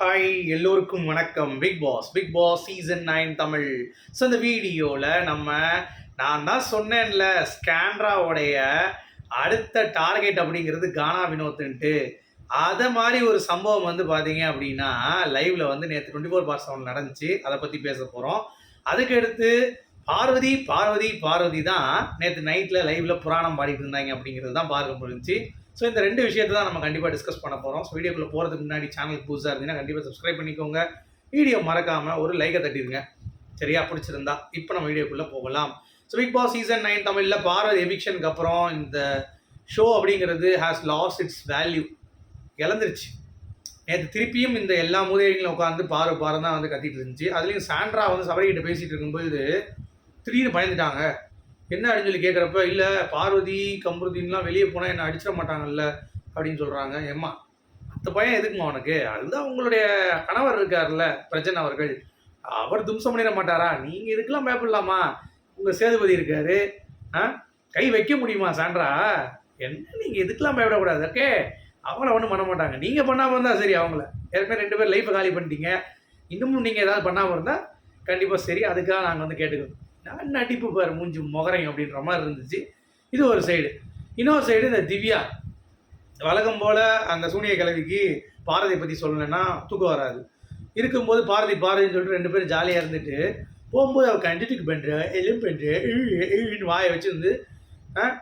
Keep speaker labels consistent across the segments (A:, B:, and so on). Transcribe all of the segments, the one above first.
A: Hi எல்லோருக்கும் வணக்கம். Bigg Boss Bigg Boss season nine Tamil. So இந்த வீடியோவில் நம்ம நான் தான் சொன்னேன்ல ஸ்கேண்ட்ராவுடைய அடுத்த டார்கெட் அப்படிங்கிறது கானா வினோத்துன்ட்டு. அதை மாதிரி ஒரு சம்பவம் வந்து பார்த்தீங்க அப்படின்னா லைவில் வந்து நேற்று டுவெண்ட்டி ஃபோர் பார் செவன் நடந்துச்சு. அதை பற்றி பேச போகிறோம் அதுக்கடுத்து பார்வதி பார்வதி பார்வதி தான் நேற்று நைட்டில் லைவில் புராணம் பாடிட்டு இருந்தாங்க அப்படிங்கிறது தான் பார்க்க முடிஞ்சுச்சு. ஸோ இந்த ரெண்டு விஷயத்தை தான் நம்ம கண்டிப்பாக டிஸ்கஸ் பண்ண போகிறோம் ஸோ வீடியோக்குள்ளே போகிறதுக்கு முன்னாடி சேனலுக்கு புதுசாக இருந்தீங்கன்னா கண்டிப்பாக சப்ஸ்கிரைப் பண்ணிக்கோங்க. வீடியோ மறக்காமல் ஒரு லைக்கை தட்டிடுங்க. சரியா? பிடிச்சிருந்தா இப்போ நம்ம வீடியோக்குள்ளே போகலாம். So Bigg Boss season nine தமிழில் பாரத் எவிக்ஷனுக்கு அப்புறம் இந்த ஷோ அப்படிங்கிறது ஹேஸ் லாஸ் இட்ஸ் வேல்யூ இழந்துருச்சு. நேற்று திருப்பியும் இந்த எல்லா மூதேவிகளும் உட்காந்து பாரு பாரு தான் வந்து கத்திட்டு இருந்துச்சு. அதுலேயும் சாண்ட்ரா வந்து சபரிக்கிட்ட பேசிகிட்டு இருக்கும்போது திடீர்னு பயந்துட்டாங்க. என்ன அப்படின்னு சொல்லி கேட்குறப்ப இல்லை பார்வதி கம்ருதின்லாம் வெளியே போனால் என்ன அடிச்சிட மாட்டாங்கல்ல? அப்படின்னு சொல்கிறாங்க எம்மா அந்த பையன் எதுக்குமா உனக்கு? அதுதான் உங்களுடைய கணவர் இருக்கார்ல பிரஜன் அவர்கள். அவர் தும்சம் பண்ணிட மாட்டாரா? நீங்கள் இதுக்கெல்லாம் பயப்படலாமா? உங்கள் சேதுபதி இருக்காரு. ஆ? கை வைக்க முடியுமா சாண்ட்ரா என்ன நீங்கள் இதுக்கெல்லாம் பயப்படக்கூடாது ஓகே? அவங்கள ஒன்றும் பண்ண மாட்டாங்க. நீங்கள் பண்ணாமல் இருந்தால் சரி அவங்கள. ஏற்கனவே ரெண்டு பேர் லைஃப்பை காலி பண்ணிட்டீங்க. இன்னமும் நீங்கள் ஏதாவது பண்ணாமல் இருந்தால் கண்டிப்பாக சரி அதுக்காக நாங்கள் வந்து கேட்டுக்கிறோம். நான் நடிப்பு பாரு மூஞ்சி முகரையும் அப்படின்ற மாதிரி இருந்துச்சு. இது ஒரு சைடு இன்னொரு சைடு இந்த திவ்யா. வழக்கம் போல் அந்த சூனிய கிழவிக்கு பாரதியை பற்றி சொல்லலைன்னா தூக்கம் வராது. இருக்கும்போது பாரதி பாரதின்னு சொல்லிட்டு ரெண்டு பேரும் ஜாலியாக இருந்துட்டு போகும்போது அவள் கண்டிட்டுக்கு பண்ணுற எலும் பண்ணுற இழுன்னு வாயை வச்சுருந்து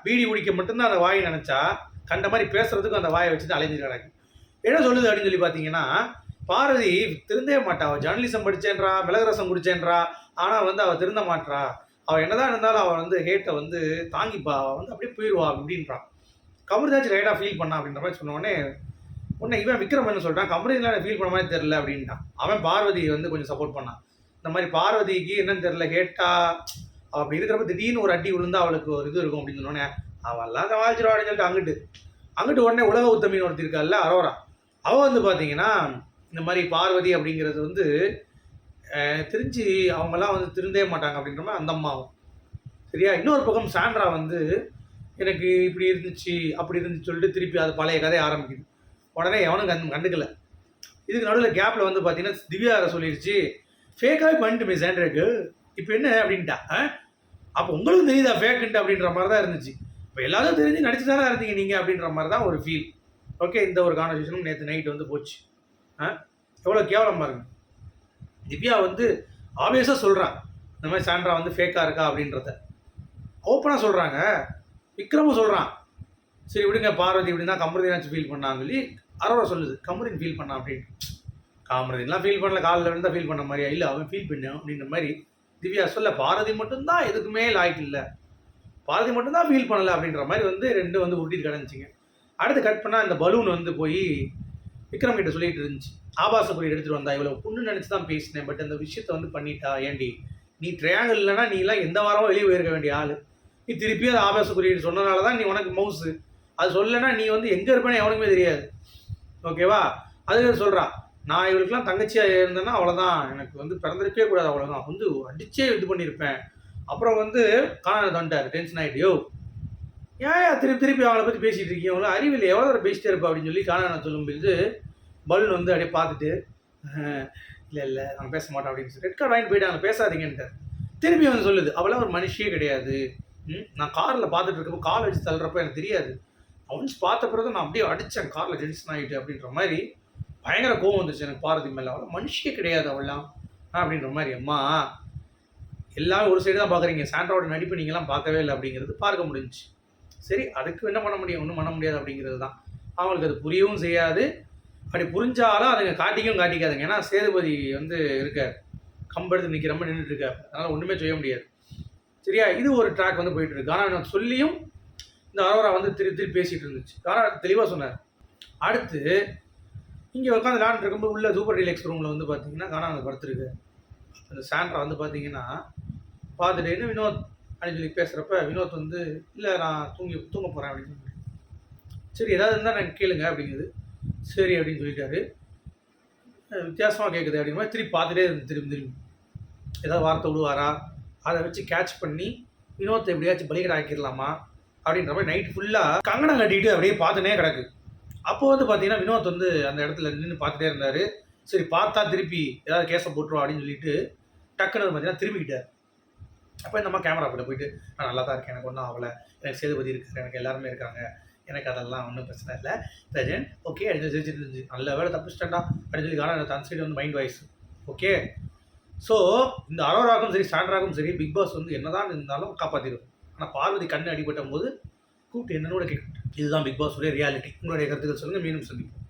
A: பீடி குடிக்க மட்டும்தான் அந்த வாயை நினச்சா கண்ட மாதிரி பேசுறதுக்கும் அந்த வாயை வச்சுட்டு அலைஞ்சு கிடக்கு என்ன சொல்லுது அப்படின்னு சொல்லி பார்த்தீங்கன்னா பாரதி திருந்தே மாட்டா. அவள் ஜேர்னலிசம் படிச்சேன்றா மிளகரசம் குடிச்சேன்றா ஆனால் வந்து அவள் திருந்த மாட்டா அவள் என்னதான் இருந்தாலும் அவள் வந்து ஹேட்டை வந்து தாங்கிப்பா. அவள் வந்து அப்படியே போயிடுவா அப்படின்றான் கமர்தாச்சும் ரைடாக ஃபீல் பண்ணா அப்படின்ற மாதிரி சொன்னோடனே உடனே இவன் விக்ரம் என்ன சொல்கிறான் கமர்தான் ஃபீல் பண்ண மாதிரி தெரில அப்படின்ட்டான். அவன் பார்வதியை வந்து கொஞ்சம் சப்போர்ட் பண்ணான் இந்த மாதிரி பார்வதிக்கு என்னன்னு தெரில ஹேட்டா அவள் அப்படி இருக்கிறப்ப திடீர்னு ஒரு அடி விழுந்தா அவளுக்கு ஒரு இது இருக்கும் அப்படின்னு சொன்னோடனே அவெல்லாம் வாழ்ச்சிடுவா அப்படின்னு சொல்லிட்டு அங்கிட்டு. அங்கிட்டு உடனே உலக உத்தமின்னு ஒருத்தர் இருக்கால்ல அரோரா. அவள் வந்து பார்த்தீங்கன்னா இந்த மாதிரி பார்வதி அப்படிங்கிறது வந்து தெரிஞ்சு அவங்கெல்லாம் வந்து திருந்தவே மாட்டாங்க அப்படின்ற மாதிரி அந்த அம்மாவும். சரியா? இன்னொரு பக்கம் சாண்ட்ரா வந்து எனக்கு இப்படி இருந்துச்சு அப்படி இருந்துச்சு சொல்லிட்டு திருப்பி அது பழைய கதையை ஆரம்பிக்குது. உடனே எவனும் கண் கண்டுக்கல. இதுக்கு நடுவில் கேப்பில் வந்து பார்த்தீங்கன்னா திவ்யா சொல்லிடுச்சு ஃபேக்காகவே பண்ணிட்டுமே சாண்ட்ராக்கு. இப்போ என்ன? அப்படின்ட்டா. அப்போ உங்களுக்கும் தெரியுதா ஃபேக்குன்ட்டு அப்படின்ற மாதிரி தான் இருந்துச்சு. இப்போ எல்லாரும் தெரிஞ்சு நடிச்சு தானே இருந்தீங்க நீங்கள் அப்படின்ற மாதிரி தான் ஒரு ஃபீல் ஓகே? இந்த ஒரு கான்வர்சேஷனும் நேற்று நைட் வந்து போச்சு. எவ்வளோ கேவலம் பாருங்க. திவ்யா வந்து ஆப்வியஸாக சொல்கிறான் இந்த மாதிரி சாண்ட்ரா வந்து ஃபேக்காக இருக்கா அப்படின்றத. ஓப்பனாக சொல்கிறாங்க விக்ரமும் சொல்கிறான் சரி விடுங்க பார்வதி இப்படின்னா கமருதீனாச்சும் ஃபீல் பண்ணான்னு சொல்லி அரோரா சொல்லுது. கமருதீன் ஃபீல் பண்ணான் அப்படின்னு. காமரதின்லாம் ஃபீல் பண்ணல. காலில் விழுந்தா ஃபீல் பண்ண மாதிரியா? இல்லை அவன் ஃபீல் பண்ணும் அப்படின்ற மாதிரி திவ்யா சொல்ல பாரதி மட்டும்தான் எதுக்குமே லாய்க்கு இல்லை. பாரதி மட்டும்தான் ஃபீல் பண்ணலை அப்படின்ற மாதிரி வந்து ரெண்டு வந்து உருட்டிட்டு கிடந்துச்சிங்க. அடுத்து கட் பண்ணால் இந்த பலூன் வந்து போய் விக்ரம் கிட்ட சொல்லிட்டு இருந்துச்சு. ஆபாச குறியீடு எடுத்துட்டு வந்தா இவ்வளோ புண்ணு நினச்சி தான் பேசினேன் பட் அந்த விஷயத்த வந்து பண்ணிட்டா ஏண்டி? நீ ட்ரையாங்கல் இல்லைனா நீ எல்லாம் எந்த வாரமும் வெளியே போயிருக்க வேண்டிய ஆள். நீ திருப்பி அது ஆபாச குறியீடு சொன்னனால தான் நீ உனக்கு மவுஸு அது சொல்லலைன்னா நீ வந்து எங்கே இருப்பேன்னு எவனுக்குமே தெரியாது. ஓகேவா அது சொல்கிறா நான் இவளுக்குலாம் தங்கச்சியாக இருந்தேன்னா அவ்வளோதான் எனக்கு வந்து பிறந்திருக்கவே கூடாது அவ்வளோதான் வந்து அடிச்சே இது பண்ணியிருப்பேன் அப்புறம் வந்து காணாத தண்டார் டென்ஷன் ஆகிட்டு யோ ஏன் திருப்பி திருப்பி அவளை பற்றி பேசிகிட்டு இருக்கீங்க? அவங்கள அறிவில் எவ்வளோ தடவை பேசிட்டே இருப்பா அப்படின்னு சொல்லி காணாத சொல்லும்போது பலூன் வந்து அப்படியே பார்த்துட்டு இல்லை இல்லை அவன் பேச மாட்டான் அப்படின்னு சொல்லி ரெட் கார்டு வாங்கிட்டு போயிட்டாங்க பேசாதீங்கன்ட்டு திரும்பி வந்து சொல்லுது அவளாம் ஒரு மனுஷியே கிடையாது. ம், நான் காரில் பார்த்துட்டு இருக்கப்போ கால் அடிச்சு தள்ளுறப்ப எனக்கு தெரியாது. அவன்ஸ் பார்த்த பிறகு நான் அப்படியே அடித்தேன் காரில் டென்ஷன் ஆகிட்டு அப்படின்ற மாதிரி பயங்கர கோவம் வந்துச்சு எனக்கு பாரதி மேலே. அவளை மனுஷியே கிடையாது அவள்லாம் அப்படின்ற மாதிரி அம்மா எல்லாமே ஒரு சைடு தான் பார்க்குறீங்க. சாண்ட்ராவோட நடிப்பு நீங்களாம் பார்க்கவே இல்லை அப்படிங்கிறது பார்க்க முடிஞ்சுச்சு. சரி அதுக்கு என்ன பண்ண முடியும்? ஒன்றும் பண்ண முடியாது அப்படிங்கிறது தான். அவங்களுக்கு அது புரியவும் செய்யாது. அப்படி புரிஞ்சாலும் அதுங்க காட்டிக்கும் காட்டிக்காதுங்க. ஏன்னா சேதுபதி வந்து இருக்கார். கம்பெடுத்து நிற்கிற மாதிரி நின்றுட்டு அதனால் ஒன்றுமே செய்ய முடியாது. சரியா? இது ஒரு ட்ராக் வந்து போயிட்டு இருக்கு. ஆனால் நான் சொல்லியும் இந்த அரோரா வந்து திருப்பி திருப்பி பேசிகிட்டு இருந்துச்சு. ஆனால் தெளிவாக சொன்னார். அடுத்து இங்கே உட்காந்து விளாண்டுட்டு இருக்கும்போது உள்ள சூப்பர் ரிலாக்ஸ் ரூமில் வந்து பார்த்தீங்கன்னா காணா அந்த படுத்துருக்கு அந்த சாண்ட்ரா வந்து பார்த்தீங்கன்னா பார்த்துட்டு இன்னும் வினோத் அப்படின்னு சொல்லி பேசுகிறப்ப வினோத் வந்து இல்லை நான் தூங்கி தூங்க போகிறேன் அப்படின்னு சொல்லி சரி ஏதாவது இருந்தால் நான் கேளுங்க அப்படிங்குது. சரி அப்படின்னு சொல்லிட்டாரு. வித்தியாசமாக கேட்குது அப்படிங்கிற மாதிரி திருப்பி பார்த்துட்டே இருந்து திரும்பி திரும்பி. ஏதாவது வார்த்தை விடுவாரா? அதை வச்சு கேட்ச் பண்ணி வினோத்தை எப்படியாச்சும் பலிகடை ஆக்கிடலாமா அப்படின்ற மாதிரி நைட் ஃபுல்லாக கங்கணம் கட்டிட்டு அப்படியே பார்த்துனே கிடக்கு. அப்போ வந்து பார்த்தீங்கன்னா வினோத் வந்து அந்த இடத்துல நின்று பார்த்துட்டே இருந்தார். சரி பார்த்தா திருப்பி ஏதாவது கேஸை போட்டுருவா அப்படின்னு சொல்லிட்டு டக்குன்னு பார்த்தீங்கன்னா திரும்பிக்கிட்டார். அப்போ இந்த மாதிரி கேமரா கிட்ட போயிட்டு நான் நல்லா தான் இருக்கேன் எனக்கு ஒன்றும் ஆகலை. எனக்கு சேதுபதி இருக்காரு எனக்கு எல்லாருமே இருக்காங்க. எனக்கு அதெல்லாம் ஒன்றும் பிரச்சனை இல்லை. பிரஜன் ஓகே அப்படின்னு இருந்துச்சு. நல்ல வேலை தப்பிச்சிட்டேன்டா. அப்படின்னு சொல்லி காரணம் அந்த சைடு வந்து மைண்ட் வாய்ஸ் ஓகே ஸோ இந்த அரோராகவும் சரி ஸ்டாண்டராகவும் சரி பிக் பாஸ் வந்து என்னதான் இருந்தாலும் காப்பாற்றிடும் ஆனால் பார்வதி கண்ணு அடிபட்ட போது கூப்பிட்டு என்னோட கேட்கும் இதுதான் பிக் பாஸ் உடைய ரியாலிட்டி உங்களுடைய கருத்துக்கள் சொல்லுங்கள் மீண்டும் சந்திப்போம்.